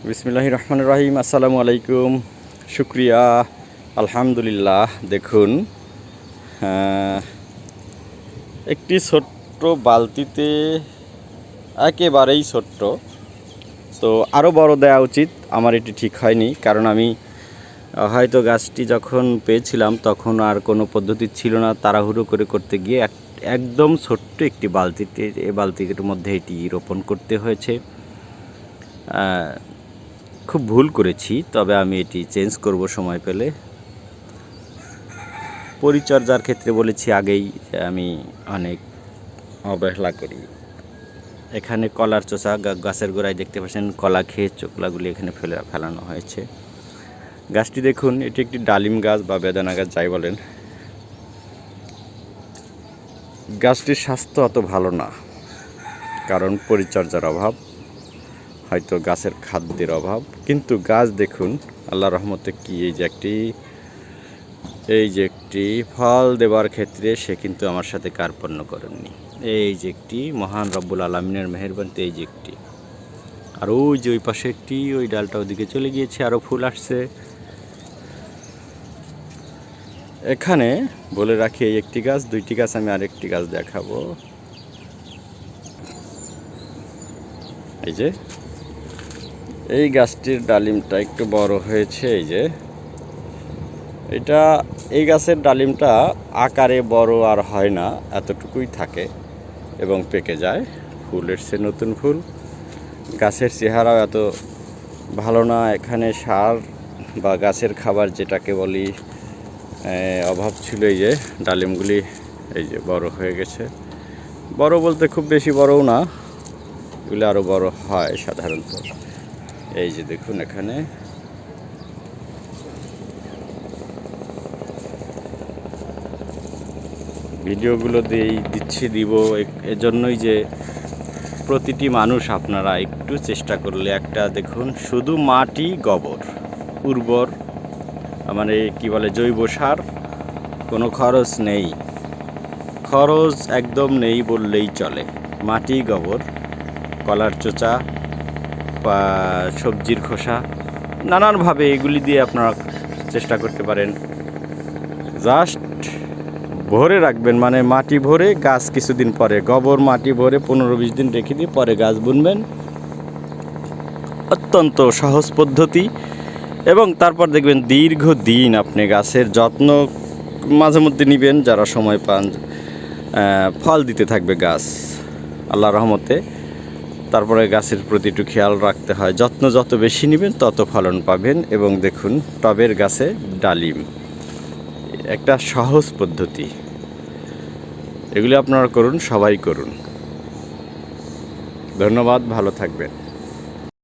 বিসমিল্লাহ রহমান রাহিম আসসালামু আলাইকুম শুক্রিয়া আলহামদুলিল্লাহ দেখুন একটি ছোট্ট বালতিতে একেবারেই ছোট্ট তো আরও বড় দেওয়া উচিত আমার এটি ঠিক হয়নি কারণ আমি হয়তো গাছটি যখন পেয়েছিলাম তখন আর কোনো পদ্ধতি ছিল না তাড়াহুড়ো করে করতে গিয়ে এক একদম ছোট্ট একটি বালতিতে এই বালতির মধ্যে এটি রোপণ করতে হয়েছে খুব ভুল করেছি, তবে আমি এটি চেঞ্জ করব সময় পেলে। পরিচর্যার ক্ষেত্রে বলেছি আগেই আমি অনেক অবহেলা করি। এখানে কলার চোষা গাছের গোড়ায় দেখতে পাচ্ছেন, কলা খেয়ে চোকলাগুলি এখানে ফেলে ফেলানো হয়েছে। গাছটি দেখুন, এটি একটি ডালিম গাছ বা বেদানা গাছ, যাই বলেন। গাছটির স্বাস্থ্য অত ভালো না, কারণ পরিচর্যার অভাব। হয়তো গাছের খাদ্যের অভাব। কিন্তু গাছ দেখুন আল্লাহ রহমতে কি এই যে একটি, এই যে একটি ফল দেওয়ার ক্ষেত্রে সে কিন্তু আমার সাথে কার্পণ্য করেননি। এই যে একটি মহান রব্বুল আলমিনের মেহেরবানিতে এই যে একটি। আর ওই যে ওই পাশে একটি, ওই ডালটা ওদিকে চলে গিয়েছে আরও ফুল আসছে। এখানে বলে রাখি, এই একটি গাছ, দুইটি গাছ, আমি আরেকটি গাছ দেখাবো। এই যে এই গাছটির ডালিমটা একটু বড় হয়েছে, এই যে। এটা, এই গাছের ডালিমটা আকারে বড় আর হয় না, এতটুকুই থাকে এবং পেকে যায়। ফুল এসছে নতুন ফুল। গাছের চেহারাও এত ভালো না, এখানে সার বা গাছের খাবার যেটাকে বলি অভাব ছিল এই যে, ডালিমগুলি এই যে বড় হয়ে গেছে। বড় বলতে খুব বেশি বড়ও না, এগুলো আরও বড় হয় সাধারণত। এই যে দেখুন এখানে। ভিডিওগুলো দিয়েই দিচ্ছি, দিব। এজন্যই যে প্রতিটি মানুষ আপনারা একটু চেষ্টা করলে একটা দেখুন, শুধু মাটি গোবর, উর্বর মানে কি বলে, জৈব সার, কোনো খরচ নেই। খরচ একদম নেই বললেই চলে। মাটি গোবর, কলার চোচা সবজির খোসা, নানানভাবে এগুলি দিয়ে আপনারা চেষ্টা করতে পারেন। জাস্ট ভরে রাখবেন মানে মাটি ভরে গাছ কিছুদিন পরে, গোবর মাটি ভরে পনেরো বিশ দিন রেখে দিয়ে পরে গাছ বুনবেন। অত্যন্ত সহজ পদ্ধতি। এবং তারপর দেখবেন দীর্ঘ দিন আপনি গাছের যত্ন মাঝে মধ্যে নেবেন, যারা সময় পান ফল দিতে থাকবে গাছ। আল্লাহ রহমতে তারপরে গাছের প্রতি একটু খেয়াল রাখতে হয়। যত্ন যত বেশি নেবেন, তত ফলন পাবেন এবং দেখুন, টবের গাছে ডালিম। একটা সহজ পদ্ধতি। এগুলি আপনারা করুন, সবাই করুন। ধন্যবাদ, ভালো থাকবেন।